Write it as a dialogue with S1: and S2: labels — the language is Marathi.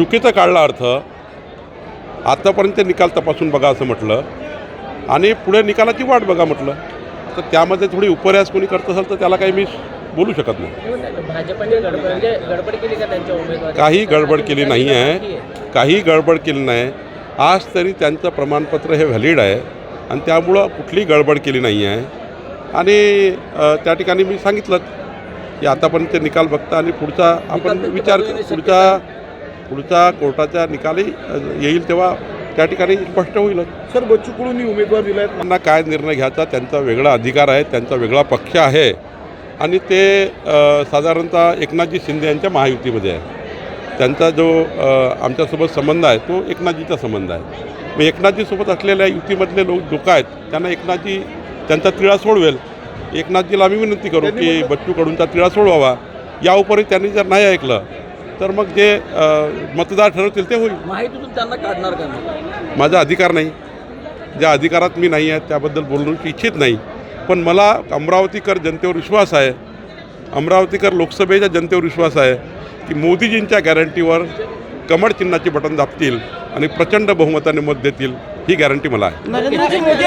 S1: चुकीचा काढला अर्थ आत्तापर्यंत निकाल तपासून बघा असं म्हटलं. आणि पुढे निकालाची वाट बघा म्हटलं. तर त्यामध्ये थोडी उपऱ्यास कोणी करत असेल तर त्याला काही मी बोलू शकत नाही.
S2: म्हणजे
S1: काही गडबड केली नाही आहे. काही गडबड केली नाही. आज तरी त्यांचं प्रमाणपत्र हे व्हॅलिड आहे. आणि त्यामुळं कुठलीही गडबड केली नाही आहे. आणि त्या ठिकाणी मी सांगितलं की आतापर्यंत निकाल बघता आणि पुढचा आपण विचार पुढचा पुढचा कोर्टाचा निकालही अ, येईल तेव्हा त्या ठिकाणी स्पष्ट होईलच.
S3: सर बच्चू कडूंनी उमेदवार दिलाय.
S1: त्यांना काय निर्णय घ्यायचा त्यांचा वेगळा अधिकार आहे त्यांचा वेगळा पक्ष आहे. आणि ते साधारणतः एकनाथजी शिंदे यांच्या महायुतीमध्ये आहे. त्यांचा जो आमच्यासोबत संबंध आहे तो एकनाथजीचा संबंध आहे. मग एकनाथजीसोबत असलेल्या युतीमधले लोक लोक आहेत त्यांना एकनाथजी त्यांचा तिळा सोडवेल. एकनाथजीला आम्ही विनंती करू की बच्चू कडूंचा तिळा सोडवावा. या उपरी त्यांनी जर नाही ऐकलं तर मग जे मतदार ठरवतील ते होईल.
S2: माहितीतून त्यांना काढणार का नाही?
S1: माझा अधिकार नाही. ज्या अधिकारात मी नाही आहे त्याबद्दल बोलणं इच्छित नाही. पण मला अमरावतीकर जनतेवर विश्वास आहे. अमरावतीकर लोकसभेच्या जनतेवर विश्वास आहे की मोदीजींच्या गॅरंटीवर कमळ चिन्हाचे बटन दाबतील आणि प्रचंड बहुमताने मत देतील ही गॅरंटी मला आहे.
S3: नरेंद्रजी मोदी